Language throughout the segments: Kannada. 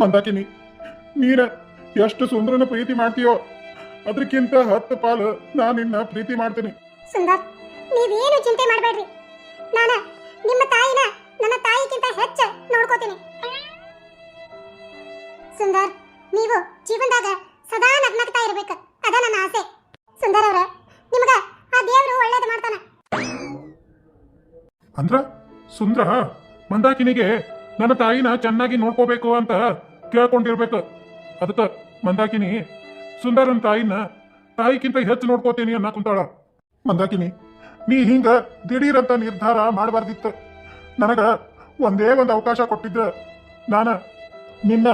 ಮಂದಾಕಿನಿ ನೀನ ಎಷ್ಟು ಸುಂದರನ ಪ್ರೀತಿ ಮಾಡ್ತೀಯೋ ಅದಕ್ಕಿಂತ ಹತ್ತು ಪಾಲು ನಾನು ನಿನ್ನ ಪ್ರೀತಿ ಮಾಡ್ತೀನಿ. ಸುಂದರ್ ನೀವೇನು ಚಿಂತೆ ಮಾಡಬೇಡ್ರಿ. ನಾನು ನಿಮ್ಮ ತಾಯಿನ ನನ್ನ ತಾಯಿಗಿಂತ ಹೆಚ್ಚು ನೋಡ್ಕೋತೀನಿ. ಸುಂದರ್ ನೀವು ಜೀವನದಾಗ ಸದಾ ನಗ್ನಗ್ತಾ ಇರಬೇಕು. ಅದ ನನ್ನ ಆಸೆ. ಸುಂದರ್ ಅವರೇ ನಿಮಗ ಆ ದೇವರು ಒಳ್ಳೇದು ಮಾಡ್ತಾನ. ಅಂದ್ರ ಸುಂದ್ರ ಮಂದಾಕಿನಿಗೆ ನನ್ನ ತಾಯಿನ ಚೆನ್ನಾಗಿ ನೋಡ್ಕೋಬೇಕು ಅಂತ ಕೇಳ್ಕೊಂಡಿರ್ಬೇಕು. ಅದಕ್ಕೆ ಮಂದಾಕಿನಿ, ಸುಂದರನ್ ತಾಯಿನ ತಾಯಿಗಿಂತ ಹೆಚ್ಚು ನೋಡ್ಕೋತೀನಿ ಅನ್ನ ಕುಂತಾಳ. ಮಂದಾಕಿನಿ, ನೀ ಹಿಂಗ ದಿಢೀರಂತ ನಿರ್ಧಾರ ಮಾಡಬಾರ್ದಿತ್ತು. ನನಗ ಒಂದೇ ಒಂದು ಅವಕಾಶ ಕೊಟ್ಟಿದ್ರ ನಾನ ನಿನ್ನ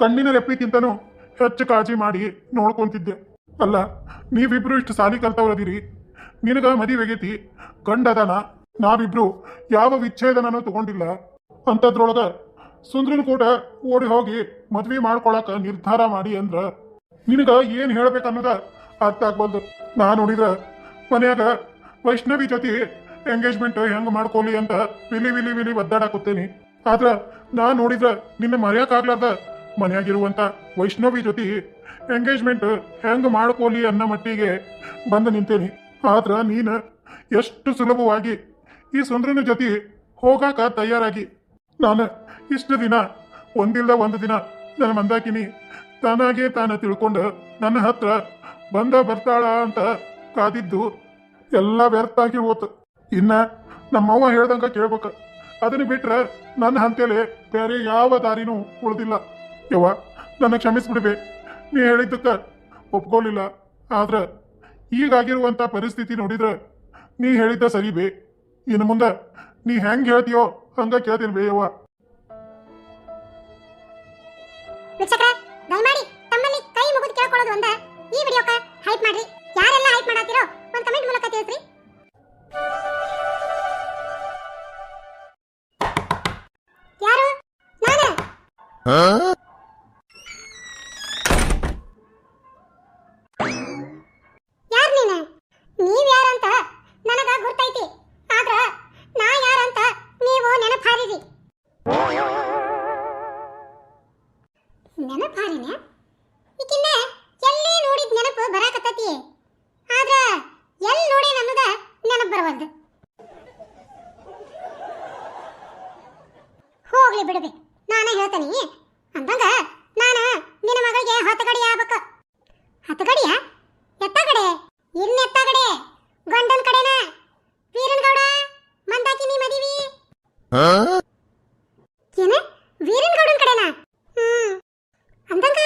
ಕಣ್ಣಿನ ರೆಪ್ಪಿಗಿಂತನೂ ಹೆಚ್ಚು ಕಾಳಜಿ ಮಾಡಿ ನೋಡ್ಕೊಂತಿದ್ದೆ. ಅಲ್ಲ, ನೀವಿಬ್ರು ಇಷ್ಟು ಸಾಲಿ ಕಲ್ತವ್ರದಿರಿ. ನಿನಗ ಮದುವೆಗೈತಿ ಗಂಡದನ, ನಾವಿಬ್ರು ಯಾವ ವಿಚ್ಛೇದನೂ ತಗೊಂಡಿಲ್ಲ. ಅಂತದ್ರೊಳಗ ಸುಂದ್ರನ್ ಕೂಡ ಓಡಿ ಹೋಗಿ ಮದ್ವೆ ಮಾಡ್ಕೊಳಕ ನಿರ್ಧಾರ ಮಾಡಿ ಅಂದ್ರ ನಿನಗ ಏನ್ ಹೇಳ್ಬೇಕನ್ನೋದ ಅರ್ಥ ಆಗ್ಬಲ್ದು ನಾ ನೋಡಿದ್ರ ಮನ್ಯಾಗ ವೈಷ್ಣವಿ ಜೊತೆ ಎಂಗೇಜ್ಮೆಂಟ್ ಹೆಂಗ್ ಮಾಡ್ಕೊಲಿ ಅಂತ ವಿಲಿ ವಿಲಿ ವಿಲಿ ಒದ್ದಾಡಾಕುತ್ತೇನಿ. ಆದ್ರ ನಾ ನೋಡಿದ್ರ ನಿನ್ನ ಮರೆಯಕ್ಕಾಗ್ಲಾರ್ದ ಮನೆಯಾಗಿರುವಂತ ವೈಷ್ಣವಿ ಜೊತೆ ಎಂಗೇಜ್ಮೆಂಟ್ ಹೆಂಗ್ ಮಾಡ್ಕೊಲಿ ಅನ್ನೋ ಮಟ್ಟಿಗೆ ಬಂದು ನಿಂತೇನಿ. ಆದ್ರ ನೀನ ಎಷ್ಟು ಸುಲಭವಾಗಿ ಈ ಸುಂದ್ರನ ಜೊತೆ ಹೋಗಾಕ ತಯಾರಾಗಿ. ನಾನು ಇಷ್ಟು ದಿನ ಒಂದಿಲ್ಲ ಒಂದು ದಿನ ನನ್ನ ಮಂದಾಕಿನಿ ತಾನಾಗೆ ತಾನ ತಿಳ್ಕೊಂಡು ನನ್ನ ಹತ್ರ ಬಂದ ಬರ್ತಾಳ ಅಂತ ಕಾದಿದ್ದು ಎಲ್ಲ ವ್ಯರ್ಥ ಆಗಿ ಹೋತು. ಇನ್ನ ನಮ್ಮವ್ವ ಹೇಳ್ದಂಗ ಕೇಳ್ಬೇಕ. ಅದನ್ನ ಬಿಟ್ರೆ ನನ್ನ ಹಂತೇಲೆ ಬೇರೆ ಯಾವ ದಾರಿನೂ ಉಳಿದಿಲ್ಲ. ಯವ್ವ, ನನ್ನ ಕ್ಷಮಿಸ್ಬಿಡ್ಬೇ. ನೀ ಹೇಳಿದ್ದಕ್ಕ ಒಪ್ಕೊಳ್ಳಿಲ್ಲ ಆದ್ರೆ ಈಗಾಗಿರುವಂಥ ಪರಿಸ್ಥಿತಿ ನೋಡಿದ್ರೆ ನೀ ಹೇಳಿದ್ದ ಸರಿ ಬೇ ಇನ್ನು ಮುಂದೆ ನೀ ಹೆಂಗೆ ಹೇಳ್ತೀಯೋ ಹಂಗ ಕೇಳ್ತೀನಿ ಬೇ ವೀಕ್ಷಕರ, ದಯಮಾಡಿ ತಮ್ಮಲ್ಲಿ ಕೈ ಮುಗಿದು ಕೇಳ್ಕೊಳ್ಳೋದು ಒಂದ. ಈ ವಿಡಿಯೋಕ ಹೈಪ್ ಮಾಡ್ರಿ. ಯಾರೆಲ್ಲ ಹೈಪ್ ಮಾಡಾತಿರೋ ಒಂದು ಕಮೆಂಟ್ ಮೂಲಕ ತಿಳಿಸ್ರಿ. ಯಾರು? ನಾನು? ಹೋಗ್ಲಿ ನಾನೇ ಹೇಳ್ತಾನಿ. ಅಂದಂಗ ನಾನ ನಿನ್ನ ಮಗಳಿಗೆ ಹತಗಡಿ ಆಗ್ಬೇಕು. ಹತಗಡಿಯ? ಎತ್ತಗಡೆ? ಇನ್ ಇನ್ನೆತ್ತ ಗಂಡನ್ ಕಡೆನ? ವೀರನ್ ಗೌಡ ಮಂದಾಕಿನಿ ಮದಿವಿ? ಏನ? ವೀರನ್ ಗೌಡನ್ ಕಡೆನಾ? ಹ್ಮ್. ಅಂದಂಗ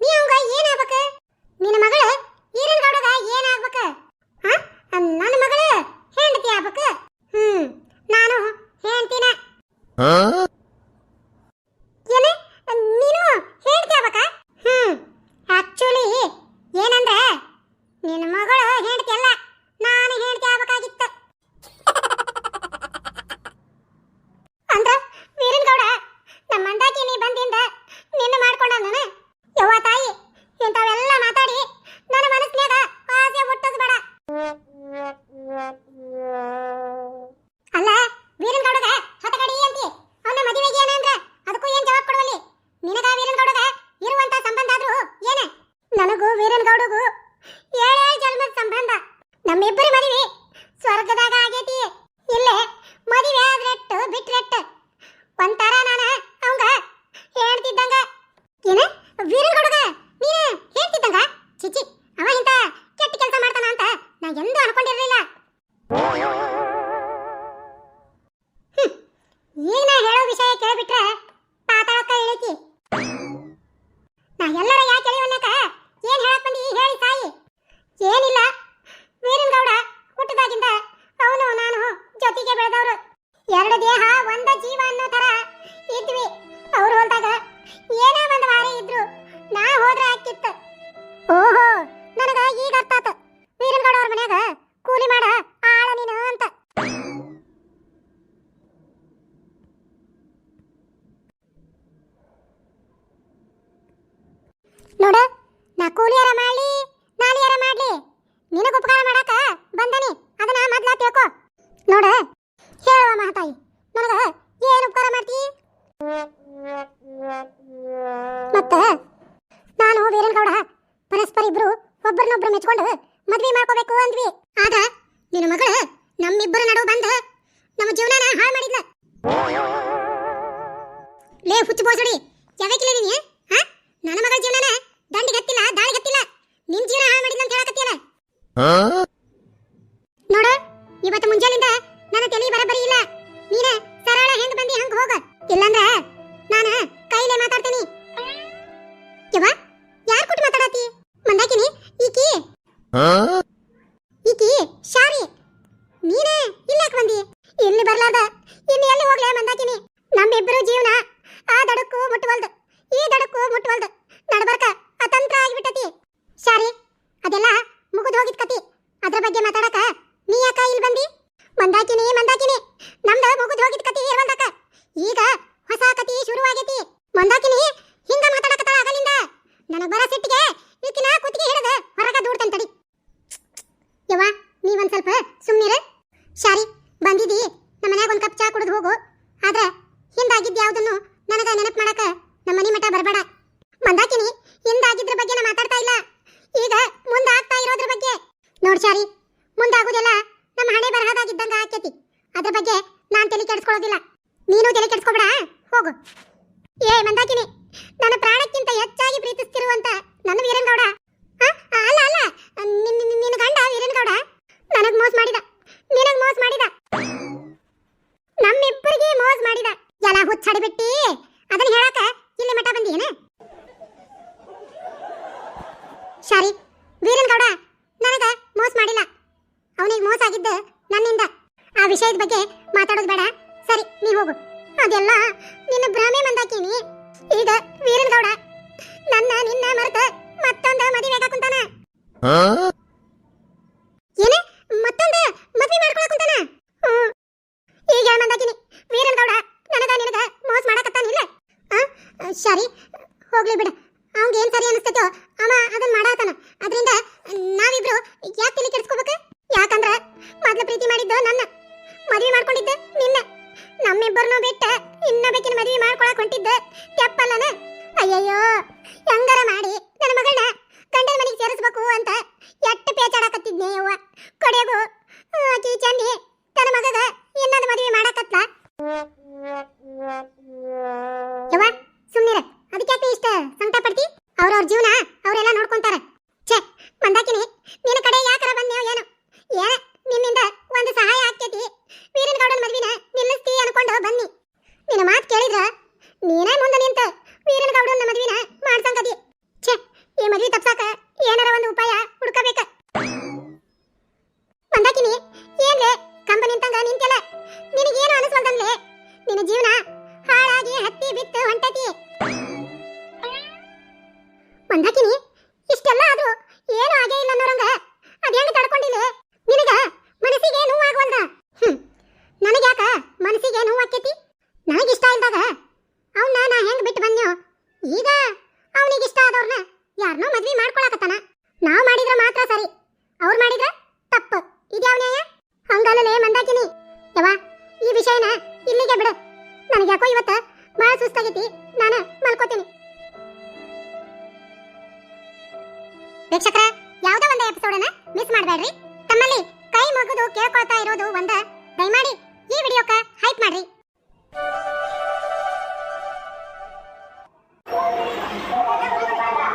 ನೀ ಅವಂಗ ಏನ್ ಆಗ್ಬೇಕು ನಿನ್ನ ಮಗಳು ಈರನ್ ಗೌಡಗ ಏನ್ ಆಗ್ಬೇಕು ನನ್ನ ಮಗಳು ಹೆಂಡತಿ ಆಗ್ಬೇಕು? ಹ್ಮ್. ನಾನು ಹೆಂಡತಿನ. ಗೌಡಗೂ. ಏಳೇ ಜನ್ಮದ ಸಂಬಂಧ. ನಮ್ಮಿಬ್ಬರ ಮದುವೆ ಸ್ವರ್ಗದಾಗ ಆಗೈತಿ. ಇಲ್ಲೇ ಮದುವೆ ಆದ್ರೆಟ್ಟು ಬಿಟ್ರೆಟ್ಟು. ಒಂಥರ ನಾನ ಅವಂಗ ಹೇಳ್ತಿದ್ದಂಗ. ಏನ? ವೀರನ್ ಗೌಡಗ? ನೀನ ಹೇಳ್ತಿದ್ದಂಗ? ಚಿಚಿ ಅವ ಇಂತ ಕೆಟ್ಟ ಕೆಲಸ ಮಾಡ್ತಾನ ಅಂತ ನಾ ಎಂದು ಅನ್ಕೊಂಡಿರ್ಲಿಲ್ಲ ಬೆಳೆದವರು ಎರಡು ದೇಹ, ಒಂದ ಜೀವ ಅನ್ನೋ ತರ ಇದ್ವಿ. ಅವ್ರು ಹೋದಾಗ ಏನೇ ಒಂದು ವಾರ ಇದ್ರು ನಾ ಹೋದ್ರೆ ಹಾಕಿತ್ತ. ಓಹೋ, ನನಗ ಈಗ ಅರ್ಥ ಆತ. ವೀರನಗೌಡ ಅವ್ರ ಮನ್ಯಾಗ ಕೂಲಿ ಮಾಡ ಆಳ ನೀನು ಅಂತ. ನೋಡ ಮತ್ತ ನಾನು ವೀರನಗೌಡ, ಪರಸ್ಪರ ಇಬ್ರು ಒಬ್ಬರನ್ನೊಬ್ರು ಮೆಚ್ಕೊಂಡು ಮದ್ವೆ ಮಾಡ್ಕೋಬೇಕು ಅಂದ್ವಿ. ಆಗ ನಿನ್ನ ಮಗಳು ನಮ್ಮಿಬ್ಬರ ನಡುವೆ ಬಂದ ನಮ್ಮ ಜೀವನನ ಹಾಳು ಮಾಡಿದ್ಲ. ಲೇ, ಹುಚ್ಚು ಬೋಸಡಿ ಯಾವಕ್ಕಿಲ್ಲ ನೀನು ಹಾ ನನ್ನ ಮಗಳ ಜೀವನನ ದಂಡಿಗೆ ಹತ್ತಿಲ್ಲ ದಾಳಿಗೆ ಹತ್ತಿಲ್ಲ ನಿನ್ ಜೀವನ ಹಾಳು ಮಾಡಿದ್ಲ ಅಂತ ಹೇಳಕತ್ತಿಯಲ್ಲ. 嗯、ಏ ಮಂದಾಕಿನಿ, ನನ್ನ ಪ್ರಾಣಕ್ಕಿಂತ ಹೆಚ್ಚಾಗಿ ಪ್ರೀತಿಸ್ತಿರುವಂತ ನನ್ನ ವೀರನ್ಗೌಡ. ಅಲ್ಲ ಅಲ್ಲ. ನಿನ್- ನಿನ್- ನಿನ್ನ ಗಂಡ ವೀರನ್ಗೌಡ? ನನಗ್ ಮೋಸ ಮಾಡಿದ. ನಿನಗ್ ಮೋಸ ಮಾಡಿದ. ನಮ್ಮಿಬ್ಬರಿಗೆ ಮೋಸ ಮಾಡಿದ. ಎಲ್ಲ ಹುಚ್ಚಾಡಿಬಿಟ್ಟಿ ಅದನ್ನ ಹೇಳಕ ಇಲ್ಲಿ ಮಠ ಬಂದಿಯೇನ? ಶಾರಿ ವೀರನ್ಗೌಡ, ನನಗ ಮೋಸ ಮಾಡಿಲ್ಲ. ಅವನಿಗೆ ಮೋಸ ಆಗಿದ್ದ ನನ್ನಿಂದ. ಆ ವಿಷಯದ ಬಗ್ಗೆ ಮಾತಾಡೋದು ಬೇಡ. ಸರಿ, ನೀ ಹೋಗು. ಅದೆಲ್ಲ ಭ್ರಮೆ ಮಂದಾಕೀನಿ. ಈಗ ವೀರನ್ಗೌಡ ನನ್ನ ನಿನ್ನ ಮರೆತ ಮತ್ತೊಂದ ಮದುವೆ ಕುಂತಾನ ಏನೇ? ಮತ್ತೊಂದ ಮದುವೆ ಮಾಡ್ಕೊಳಕ್ ಕುಂತಾನ. ಈಗ ಮಂದಾಕಿನಿ? ವೀರನ್ ಗೌಡ ನನಗ ನಿನಗ ಮೋಸ ಮಾಡಕತ್ತಾನಿಲ್ಲ ಆ? ಸರಿ ಹೋಗ್ಲಿ ಬಿಡ. ಅವ್ಗೆ ಏನ್ ಸರಿ ಅನಿಸ್ತೈತೋ ಅವ ಅದನ್ನ ಮಾಡಾತಾನ ಅದರಿಂದ ನಾವಿಬ್ರು ಯಾಕೆ ತಲೆ ಕೆಡಿಸ್ಕೋಬೇಕು? ಯಾಕಂದ್ರ ಮೊದ್ಲು ಪ್ರೀತಿ ಮಾಡಿದ್ದು ನನ್ನ. ಮದುವೆ ಮಾಡ್ಕೊಂಡಿದ್ದೆ ನಿನ್ನ. ನಮ್ಮಿಬ್ಬರನ್ನು ಬಿಟ್ಟ ಇನ್ನೊಬ್ಬಕಿನ ಮದುವೆ ಮಾಡ್ಕೊಳಕ್ ಹೊಂಟಿದ್ದ. ತೆಪ್ಪಲ್ಲನ ಅಯ್ಯಯ್ಯೋ, ಹೆಂಗಾರ ಮಾಡಿ ನನ್ನ ಮಗಳನ್ನ ಗಂಡನ ಮನೆಗೆ ಸೇರಿಸ್ಬೇಕು ಅಂತ ಎಟ್ಟು ಪೇಚಾಡಕತ್ತಿದ್ನೆ ಯವ್ವ. ಕಡೆಗೂ ಆಕಿ ಚಂದಿ ತನ್ನ ಮಗಗ ಇನ್ನೊಂದು ಮದುವೆ ಮಾಡಕತ್ಲ? ನೀನೇ ಮುಂದೆ ನಿಂತ ವೀರನಗೌಡನ ಮದುವಿನ ಮಾಡ್ಸಂಗದಿ. ಛೆ, ಈ ಮದ್ವಿ ತಪ್ಸಾಕ ಏನಾರ ಒಂದು ಉಪಾಯ ಹುಡ್ಕಬೇಕ. ಬಂದಾಕಿನಿ, ಏನ್ಲೆ ಕಂಬ ನಿಂತಂಗ ನಿಂತೆಲ್ಲ ನಿನಗೇನು ಅನಿಸ್ವಲ್ದಂಗ್ಲೆ ನಿನ್ನ ಜೀವನ ಹಾಳಾಗಿ ಹತ್ತಿ ಬಿತ್ತು ಹೊಂಟತಿ. ಕೇಳ್ಕೊಳ್ತಾ ಇರೋದು ಒಂದ ದಯಮಾಡಿ ಈ ವಿಡಿಯೋಕ ಹೈಪ್ ಮಾಡ್ರಿ Thank.